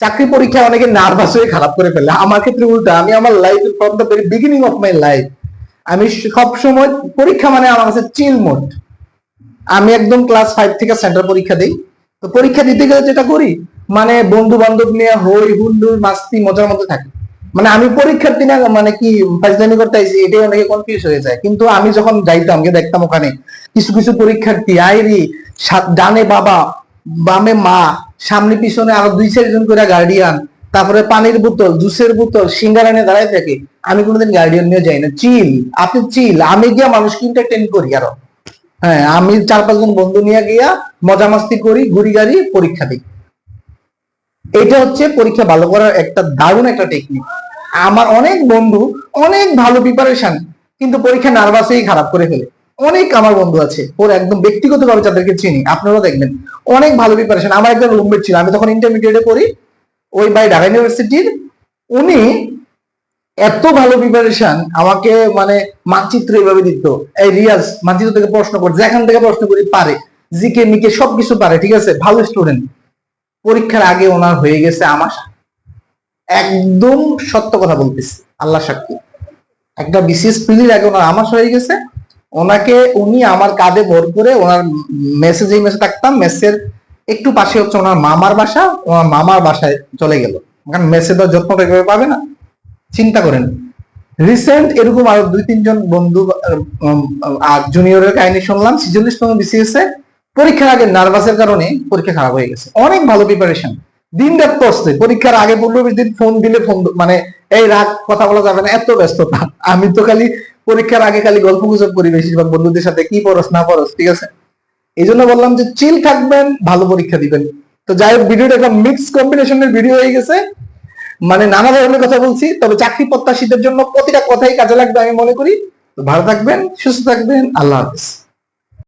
চাকরি পরীক্ষায় অনেকে নার্ভাস হয়ে খারাপ করে ফেলে। আমার ক্ষেত্রে উল্টা, আমি আমার life from the very beginning of my life আমি সব সময় পরীক্ষা মানে আমার কাছে চিল মোড আমি একদম ক্লাস ফাইভ থেকে সেন্টার পরীক্ষা দিই। তো পরীক্ষা দিতে গেলে যেটা করি মানে বন্ধু বান্ধব নিয়ে হই হুল্লুর মাস্তি, মজার মধ্যে থাকি। মানে আমি পরীক্ষার না মানে কি ফাইজলামি করতে আইছি এটাই অনেকে কনফিউজ হয়ে যায়। কিন্তু আমি যখন যাইতাম, গিয়ে দেখতাম ওখানে কিছু কিছু পরীক্ষার্থী, আইরি ডানে বাবা, বামে মা সামনে পিছনে আরও দুই চারজন করে গার্ডিয়ান তারপরে পানির বোতল, জুসের বোতল, সিঙ্গারা নিয়ে দাঁড়ায় থাকে। আমি কোনোদিন গার্ডিয়ান নিয়ে যাই না। চিল আপনি চিল আমি গিয়া মানুষকে এন্টারটেন করি আরও। হ্যাঁ আমি চার পাঁচজন বন্ধু নিয়ে গিয়া মজা মাস্তি করি, ঘুরি গাড়ি, পরীক্ষা দিই। এটা হচ্ছে পরীক্ষা ভালো করার একটা দারুণ একটা টেকনিক আমার অনেক বন্ধু অনেক ভালো প্রিপারেশন কিন্তু পরীক্ষা নার্ভাসেই খারাপ করে ফেলে। অনেক আমার বন্ধু আছে, ওর একদম ব্যক্তিগতভাবে যাদেরকে চিনি, আপনারাও দেখবেন। অনেক ভালো প্রিপারেশন আমার একজন রুমমেট ছিল, আমি তখন ইন্টারমিডিয়েটে পড়ি, ওই বাই ঢাকা ইউনিভার্সিটির উনি এত ভালো প্রিপারেশন আমাকে মানে মানচিত্র এইভাবে দিত, এই রিয়াজ মানচিত্র থেকে প্রশ্ন করে যেখান থেকে প্রশ্ন করি পারে জিকে মিকে সবকিছু পারে, ঠিক আছে? ভালো স্টুডেন্ট পরীক্ষার আগে ওনার হয়ে গেছে আমার একদম সত্য কথা বলতেছি আল্লাহ সাক্ষী। একটা বিশেষ পিলির আগে ওনার আমার হয়ে গেছে। ওনাকে উনি আমার কাঁধে ভর করে ওনার মেসেজ মেসে থাকতাম। মেসের একটু পাশে হচ্ছে ওনার মামার বাসা, ওনার মামার বাসায় চলে গেল। কারণ মেসে তো এভাবে পাবে না। চিন্তা করেন। রিসেন্ট এরকম আরও দুই, তিনজন বন্ধু আর জুনিয়রের কাহিনী শুনলাম। ছিচল্লিশতম বিসিএস এ। পরীক্ষার আগে নার্ভাসের কারণে পরীক্ষা খারাপ হয়ে গেছে। অনেক ভালো প্রিপারেশন দিন রাত পড়ছে পরীক্ষার আগে পনেরো দিন ফোন দিলে ফোন মানে এই রাত কথা বলা যাবে না, এত ব্যস্ততা। আমি তো খালি পরীক্ষার আগে খালি গল্প গুজব করি বেশিরভাগ বন্ধুদের সাথে, কি পড়স, না পড়স, ঠিক আছে? এই জন্য বললাম যে চিল থাকবেন, ভালো পরীক্ষা দিবেন। তো যাই হোক ভিডিওটা একটা মিক্স কম্বিনেশনের ভিডিও হয়ে গেছে। মানে নানা ধরনের কথা বলছি, তবে চাকরি প্রত্যাশীদের জন্য প্রতিটা কথাই কাজে লাগবে আমি মনে করি। ভালো থাকবেন, সুস্থ থাকবেন, আল্লাহ হাফিজ।